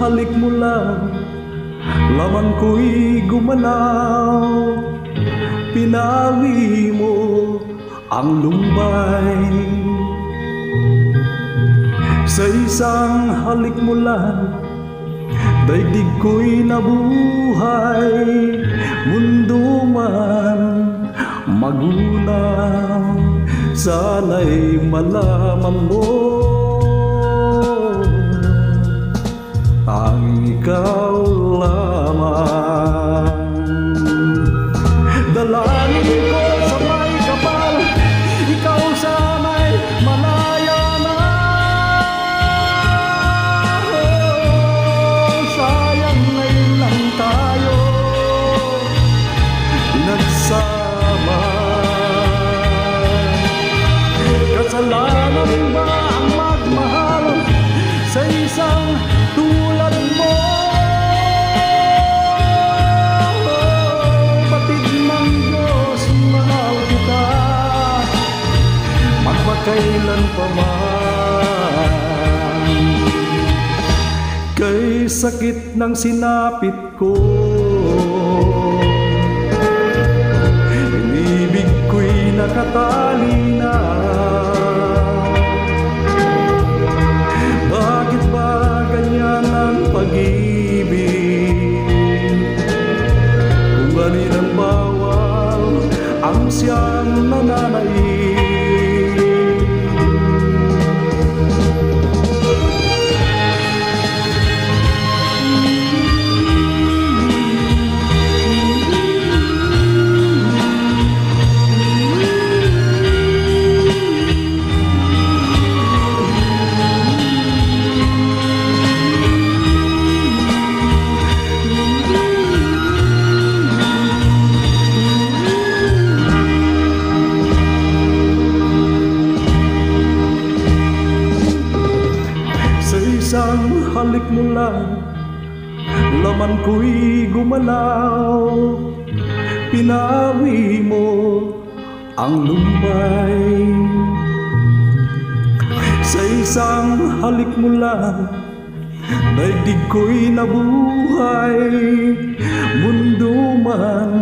halik mo lang. Laman ko'y gumalaw. Pinawi mo ang lumbay. Sa isang halik mo lang Daigdig ko'y nabuhay. Mundo man magunaw Sana'y malaman mo ikaw lamang. Dalangin ko sa may kapal Ikaw sana'y malaya na Oh, Sayang ngayon lang tayo Pinagsama Kasalanan ba Kay sakit ng sinapit ko Inibig ko'y nakatali na Bakit ba ganyan ang pag-ibig? Kung ang bawal ang siyang halik mo lang Laman ko'y gumalaw. Pinawi mo ang lumbay. Sa isang halik mo lang Daigdig ko'y nabuhay. Mundo man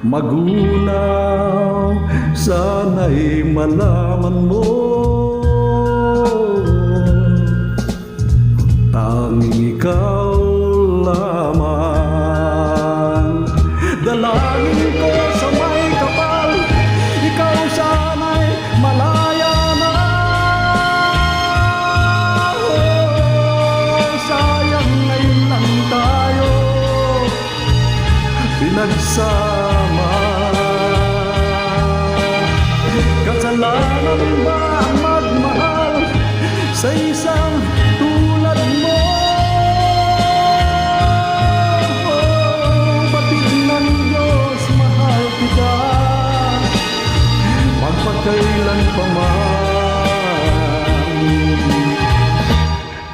magunaw Sana'y malaman mo Tanging ikaw lamang. Dalangin ko sa may kapal. Ikaw sana'y malaya na. Oh, Sayang ngayon lang tayo. Pinagsama. Kasalanan ba Magpakailan pa man.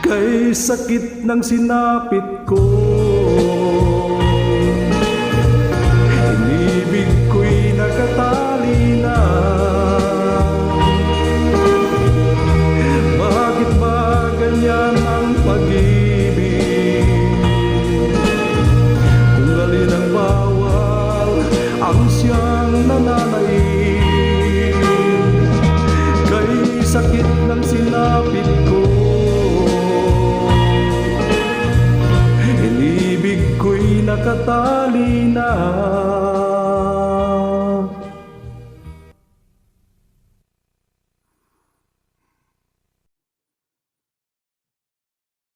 Kay sakit ng sinapit ko sinapit ko. Inibig ko'y nakatali na